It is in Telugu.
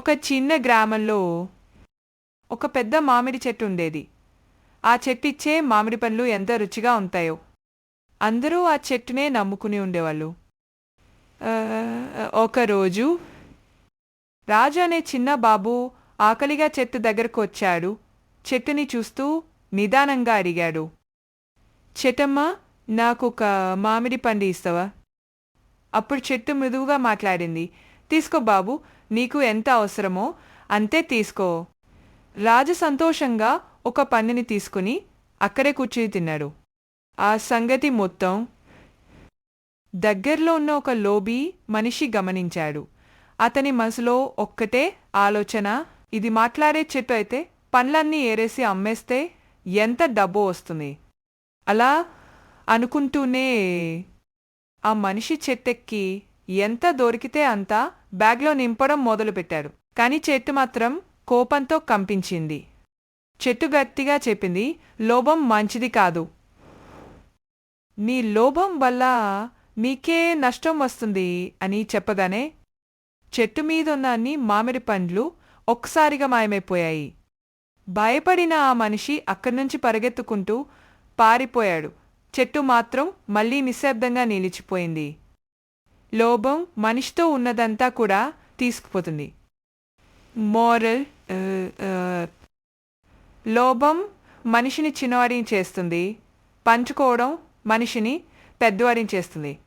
ఒక చిన్న గ్రామంలో ఒక పెద్ద మామిడి చెట్టు ఉండేది. ఆ చెట్టు ఇచ్చే మామిడి పండ్లు ఎంత రుచిగా ఉంటాయో. అందరూ ఆ చెట్టునే నమ్ముకుని ఉండేవాళ్ళు. ఒకరోజు రాజు అనే చిన్న బాబు ఆకలిగా చెట్టు దగ్గరకు వచ్చాడు. చెట్టుని చూస్తూ నిదానంగా అడిగాడు. చెట్టమ్మ నాకు ఒక మామిడి పండు ఇస్తావా? అప్పుడు చెట్టు మృదువుగా మాట్లాడింది. తీసుకో బాబు నీకు ఎంత అవసరమో అంతే తీసుకో. రాజు సంతోషంగా ఒక పండుని తీసుకుని అక్కడే కూర్చుని తిన్నాడు. ఆ సంగతి మొత్తం దగ్గర్లో ఉన్న ఒక లోబీ మనిషి గమనించాడు. అతని మనసులో ఒక్కటే ఆలోచన ఇది మాట్లాడే చెట్టు అయితే పండ్లన్నీ ఏరేసి అమ్మేస్తే ఎంత డబ్బు వస్తుంది? అలా అనుకుంటూనే ఆ మనిషి చెట్టెక్కి ఎంత దొరికితే అంతా బ్యాగ్లో నింపడం మొదలుపెట్టాడు. కాని చెట్టు మాత్రం కోపంతో కంపించింది. చెట్టు గట్టిగా చెప్పింది లోభం మంచిది కాదు. మీ లోభం వల్ల మీకే నష్టం వస్తుంది అని చెప్పగానే చెట్టు మీదున్న అన్ని మామిడి పండ్లు ఒక్కసారిగా మాయమైపోయాయి. భయపడిన ఆ మనిషి అక్కడి నుంచి పరిగెత్తుకుంటూ పారిపోయాడు. చెట్టు మాత్రం మళ్ళీ నిశ్శబ్దంగా నిలిచిపోయింది. లోభం మనిషితో ఉన్నదంతా కూడా తీసుకుపోతుంది. మోరల్ లోభం మనిషిని చిన్నవారిని చేస్తుంది. పంచుకోవడం మనిషిని పెద్దవారిని చేస్తుంది.